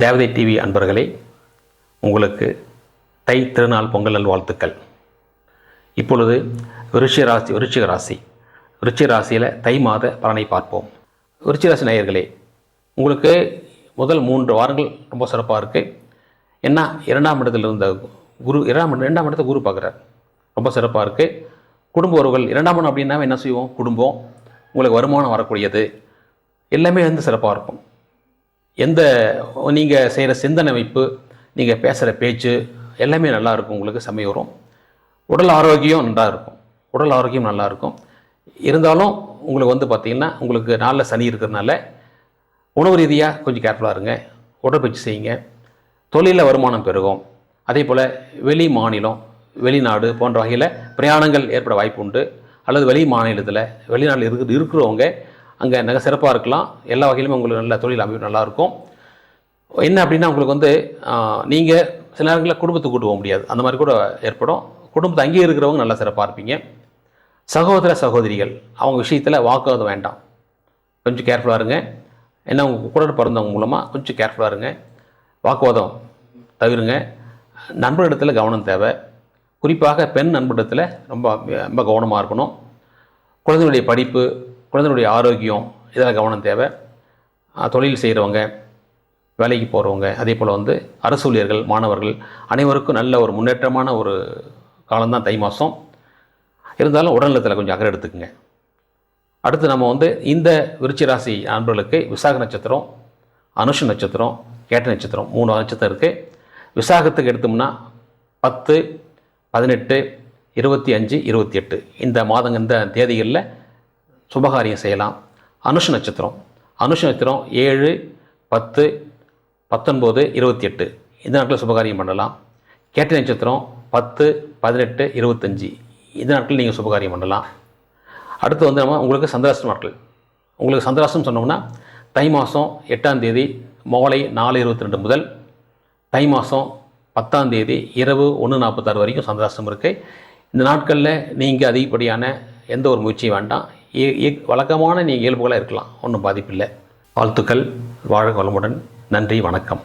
தேவதை டிவி அன்பர்களே உங்களுக்கு தை திருநாள் பொங்கல் நல் வாழ்த்துக்கள் இப்பொழுது விருச்சிக ராசி விருச்சிக ராசி. விருச்சிக ராசியில் தை மாத பலனை பார்ப்போம். விருச்சிக ராசி நேயர்களே உங்களுக்கு முதல் மூன்று வாரங்கள் ரொம்ப சிறப்பாக இருக்குது என்ன இரண்டாம் இடத்துல இருந்த குரு இரண்டாம் இரண்டாம் இடத்தை குரு பார்க்குறார். ரொம்ப சிறப்பாக இருக்குது குடும்ப உறவுகள் இரண்டாம் இடம் அப்படின்னா என்ன செய்வோம்? குடும்பம். உங்களுக்கு வருமானம் வரக்கூடியது. எல்லாமே வந்து சிறப்பாக இருக்கும். எந்த நீங்கள் செய்கிற சிந்தனை வைப்பு நீங்கள் பேசுகிற பேச்சு எல்லாமே நல்லா இருக்கும். உங்களுக்கு சமயம் வரும். உடல் ஆரோக்கியம் நல்லா இருக்கும். உடல் ஆரோக்கியம் நல்லா இருக்கும். இருந்தாலும் உங்களுக்கு வந்து பார்த்திங்கன்னா உங்களுக்கு நாளில் சனி இருக்கிறதுனால உணவு ரீதியாக கொஞ்சம் கேர்ஃபுல்லாக இருங்க. உடற்பயிற்சி செய்யுங்க. தொழிலில் வருமானம் பெருகும். அதே போல் வெளி மாநிலம் வெளிநாடு போன்ற வகையில் பிரயாணங்கள் ஏற்பட வாய்ப்பு உண்டு. அல்லது வெளி மாநிலத்தில் வெளிநாட்டில் இருக்கிற இருக்கிறவங்க அங்கே நல்ல சிறப்பாக இருக்கலாம். எல்லா வகையிலுமே உங்களுக்கு நல்ல தொழில் அமைப்பு நல்லாயிருக்கும். என்ன அப்படின்னா உங்களுக்கு வந்து நீங்கள் சில நேரங்களில் குடும்பத்தை கூட்டு போக முடியாது. அந்த மாதிரி கூட ஏற்படும். குடும்பத்தை அங்கேயே இருக்கிறவங்க நல்லா சிறப்பாக இருப்பீங்க. சகோதர சகோதரிகள் அவங்க விஷயத்தில் வாக்குவாதம் வேண்டாம். கொஞ்சம் கேர்ஃபுல்லாக இருங்க. ஏன்னா உங்கள் கூட பிறந்தவங்க மூலமாக கொஞ்சம் கேர்ஃபுல்லாக இருங்க. வாக்குவாதம் தவிருங்க. நண்பரிடத்தில் கவனம் தேவை. குறிப்பாக பெண் நண்பரிடத்தில் ரொம்ப ரொம்ப கவனமாக இருக்கணும். குழந்தைகளுடைய படிப்பு குழந்தைகளுடைய ஆரோக்கியம் இதெல்லாம் கவனம் தேவை. தொழில் செய்கிறவங்க வேலைக்கு போகிறவங்க அதே போல் வந்து அரசு ஊழியர்கள் மாணவர்கள் அனைவருக்கும் நல்ல ஒரு முன்னேற்றமான ஒரு காலம்தான் தை மாதம் இருந்தாலும் உடல்நலத்தில் கொஞ்சம் அக்கறை எடுத்துக்கோங்க. அடுத்து நம்ம வந்து இந்த விருச்சி ராசி நண்பர்களுக்கு விசாக நட்சத்திரம் அனுஷ நட்சத்திரம் கேட்ட நட்சத்திரம் மூணு நட்சத்திரம் இருக்குது விசாகத்துக்கு எடுத்தோம்னா பத்து பதினெட்டு இருபத்தி அஞ்சு இருபத்தி எட்டு. இந்த மாதங்க இந்த தேதிகளில் சுபகாரியம் செய்யலாம். அனுஷ நட்சத்திரம். அனுஷ நட்சத்திரம் ஏழு பத்து பத்தொன்பது இருபத்தி எட்டு இந்த நாட்களில் சுபகாரியம் பண்ணலாம். கேட்ட நட்சத்திரம் பத்து பதினெட்டு இருபத்தஞ்சி. இந்த நாட்களில் நீங்கள் சுபகாரியம் பண்ணலாம். அடுத்து வந்து நம்ம உங்களுக்கு சந்திராஷ்டம் நாட்கள். உங்களுக்கு சந்திராஷ்டம் சொன்னோம்னா தை மாதம் எட்டாம் தேதி மாலை நாலு இருபத்தி ரெண்டு முதல் தை மாதம் பத்தாம் தேதி இரவு ஒன்று நாற்பத்தாறு வரைக்கும் சந்திராஷ்டம் இருக்குது இந்த நாட்களில் நீங்கள் அதிகப்படியான எந்த ஒரு முயற்சியும் வேண்டாம். வழக்கமான நீ இயல்புகளாக இருக்கலாம். ஒன்றும் பாதிப்பில்லை. வாழ்த்துக்கள். வாழ வளமுடன். நன்றி. வணக்கம்.